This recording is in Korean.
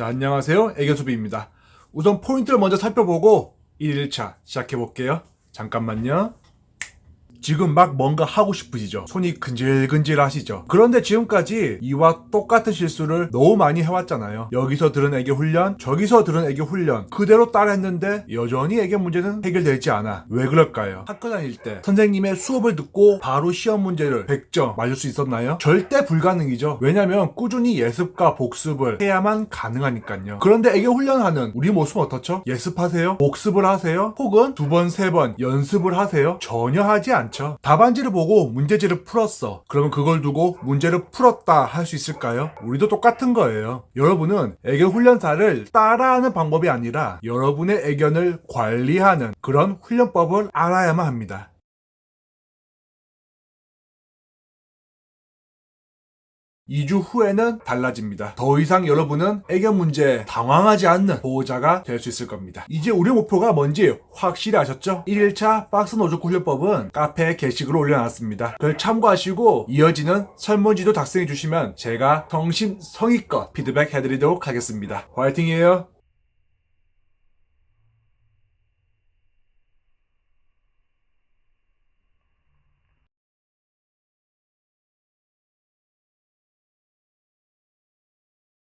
자, 안녕하세요. 애견수비입니다. 우선 포인트를 먼저 살펴보고 1일차 시작해볼게요. 잠깐만요. 지금 막 뭔가 하고 싶으시죠? 손이 근질근질 하시죠? 그런데 지금까지 이와 똑같은 실수를 너무 많이 해왔잖아요. 여기서 들은 애교 훈련, 저기서 들은 애교 훈련, 그대로 따라했는데 여전히 애교 문제는 해결되지 않아. 왜 그럴까요? 학교 다닐 때 선생님의 수업을 듣고 바로 시험 문제를 100점 맞을 수 있었나요? 절대 불가능이죠. 왜냐면 꾸준히 예습과 복습을 해야만 가능하니까요. 그런데 애교 훈련하는 우리 모습은 어떻죠? 예습하세요? 복습을 하세요? 혹은 두 번, 세 번 연습을 하세요? 전혀 하지 않죠. 답안지를 보고 문제지를 풀었어. 그러면 그걸 두고 문제를 풀었다 할 수 있을까요? 우리도 똑같은 거예요. 여러분은 애견 훈련사를 따라하는 방법이 아니라 여러분의 애견을 관리하는 그런 훈련법을 알아야만 합니다. 2주 후에는 달라집니다. 더 이상 여러분은 애견 문제에 당황하지 않는 보호자가 될 수 있을 겁니다. 이제 우리 목표가 뭔지 확실히 아셨죠? 1일차 박스 노조 훈련법은 카페에 게시글을 올려놨습니다. 그걸 참고하시고 이어지는 설문지도 작성해 주시면 제가 성심성의껏 피드백 해드리도록 하겠습니다. 화이팅이에요!